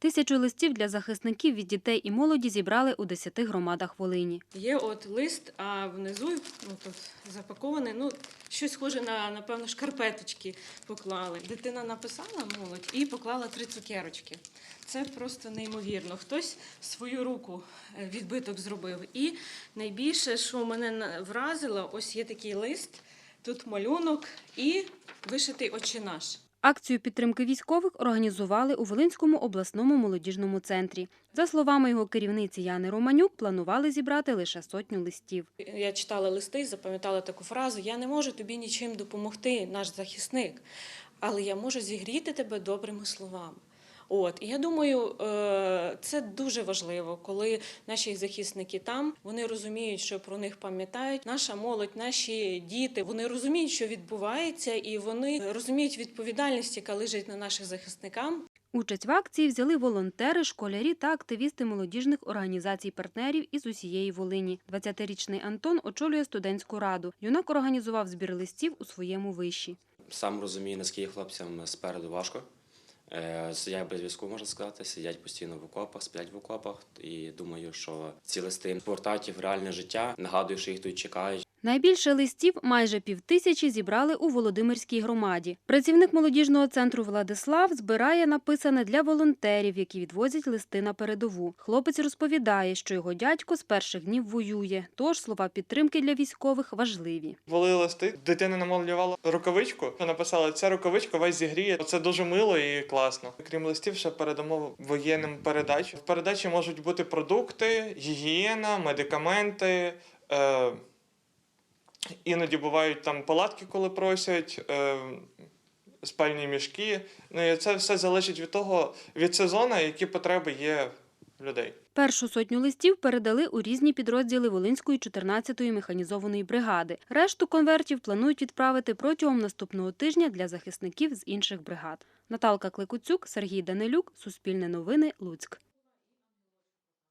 Тисячу листів для захисників від дітей і молоді зібрали у 10 громадах Волині. Є от лист, а внизу ну, тут запакований, ну, щось схоже на, напевно, шкарпеточки поклали. Дитина написала молодь і поклала три цукерочки. Це просто неймовірно. Хтось свою руку е, відбиток зробив. І найбільше, що мене вразило, ось є такий лист, тут малюнок і вишитий «Отче наш». Акцію підтримки військових організували у Волинському обласному молодіжному центрі. За словами його керівниці Яни Романюк, планували зібрати лише сотню листів. Я читала листи, запам'ятала таку фразу: Я не можу тобі нічим допомогти, наш захисник, але я можу зігріти тебе добрими словами. От і я думаю, е, це дуже важливо, коли наші захисники там вони розуміють, що про них пам'ятають. Наша молодь, наші діти, вони розуміють, що відбувається, і вони розуміють відповідальність, яка лежить на наших захисниках. Участь в акції взяли волонтери, школярі та активісти молодіжних організацій-партнерів із усієї Волині. 20-річний Антон очолює студентську раду. Юнак організував збір листів у своєму виші. Сам розумію, наскільки хлопцям спереду важко. Е, Сидять без зв'язку, можна сказати, сидять постійно в окопах, сплять в окопах. І думаю, що ці листи портатів реальне життя, нагадую, що їх тут чекають. Найбільше листів, майже півтисячі, зібрали у Володимирській громаді. Працівник молодіжного центру Владислав збирає написане для волонтерів, які відвозять листи на передову. Хлопець розповідає, що його дядько з перших днів воює, тож слова підтримки для військових важливі. Були листи, дитина намалювала рукавичку, написала ця рукавичка вас зігріє. Це дуже мило і класно. Крім листів, ще передамо воєнним передачу. В передачі можуть бути продукти, гігієна, медикаменти. Е- іноді бувають там палатки, коли просять. Е- Спальні мішки. Ну і це все залежить від того, від сезону, які потреби є людей. Першу сотню листів передали у різні підрозділи Волинської 14-ї механізованої бригади. Решту конвертів планують відправити протягом наступного тижня для захисників з інших бригад. Наталка Кликуцюк, Сергій Данилюк, Суспільне новини, Луцьк.